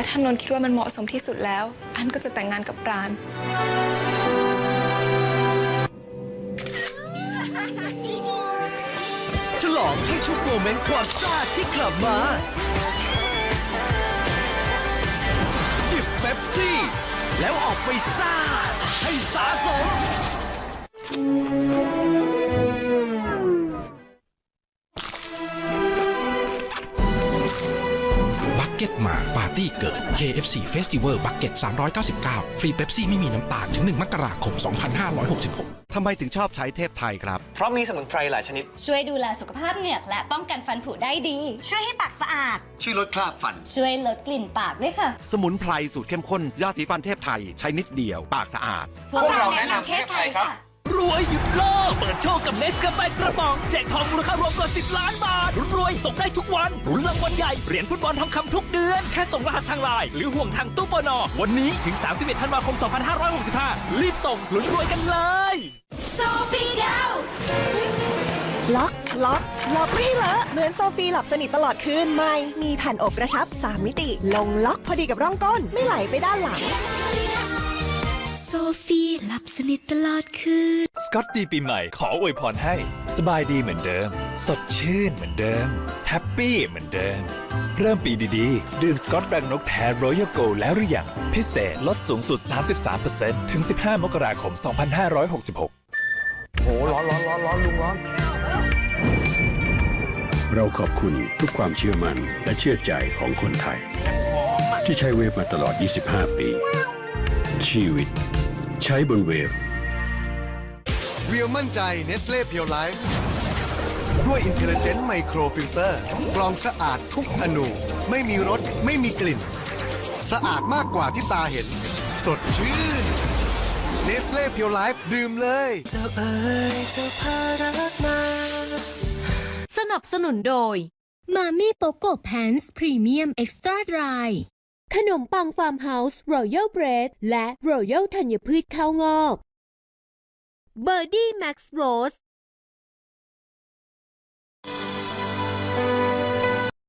แต่ถ้านนท์คิดว่ามันเหมาะสมที่สุดแล้ว อันก็จะแต่งงานกับปราณฉลองให้ทุกโมเมนต์ความซ่าที่กลับมาจิบเป๊ปซี่ แล้วออกไปซ่า ให้สาส มบักเก็ตมาปาร์ตี้เกิด KFC Festival Bucket 399 ฟรีเบปซี่ไม่มีน้ำตาลถึง 1 มกราคม 2566 ทำไมถึงชอบใช้เทพไทยครับ เพราะมีสมุนไพรหลายชนิด ช่วยดูแลสุขภาพเหงือกและป้องกันฟันผุได้ดี ช่วยให้ปากสะอาด ช่วยลดคราบฟัน ช่วยลดกลิ่นปากด้วยค่ะ สมุนไพรสูตรเข้มข้นยาสีฟันเทพไทยใช้นิดเดียวปากสะอาด พวกเราแนะนำเทพไทยครับ รวยหยุดโลก เปิดโชคกับเนสกาแฟกระป๋องแจกทองมูลค่ารวมกว่า 10 ล้านบาทรวยส่งได้ทุกวันรุ้นรางวัลใหญ่เหรียญฟุตบอลทองคำทุกเดือน แค่ส่งรหัสทางไลน์หรือห่วงทางตู้ปนวันนี้ถึง 31 ธันวาคม 2565 รีบส่งลุ้นรวยกันเลยล็อกล็อกล็อกไม่ให้เลอะเหมือนโซฟีหลับสนิทตลอดคืนใหม่มีแผ่นอกกระชับ 3 มิติ ลงล็อกพอดีกับร่องก้นไม่ไหลไปด้านหลัง โซฟีหลับสนิทตลอดคืน สกอตดีปีใหม่ขออวยพรให้ สบายดีเหมือนเดิม สดชื่นเหมือนเดิม แฮปปี้เหมือนเดิม เริ่มปีดีๆ ดื่มสกอตแบงนกแท้รอยัลโกแล้วหรือยัง พิเศษลดสูงสุด 33%ถึง 15 มกราคม 2566เราขอบคุณทุกความเชื่อมั่นและเชื่อใจของคนไทย ที่ใช้เวฟมาตลอด 25 ปีชีวิต ใช้บนเวฟ เรียวมั่นใจเนสเล่เพียวไลฟ์ด้วย Intelligent Micro Filter กรองสะอาดทุกอนู ไม่มีรส ไม่มีกลิ่น สะอาดมากกว่าที่ตาเห็น สดชื่นเนสเล่เพียวไลฟ์ดื่มเลยสนับสนุนโดย มามี่โปโกแพนส์พรีเมียมเอ็กซ์ตร้าดราย ขนมปังฟาร์มเฮาส์รอยัลเบรดและรอยัลธัญพืชข้าวงอกเบอร์ดี้แม็กซ์โรส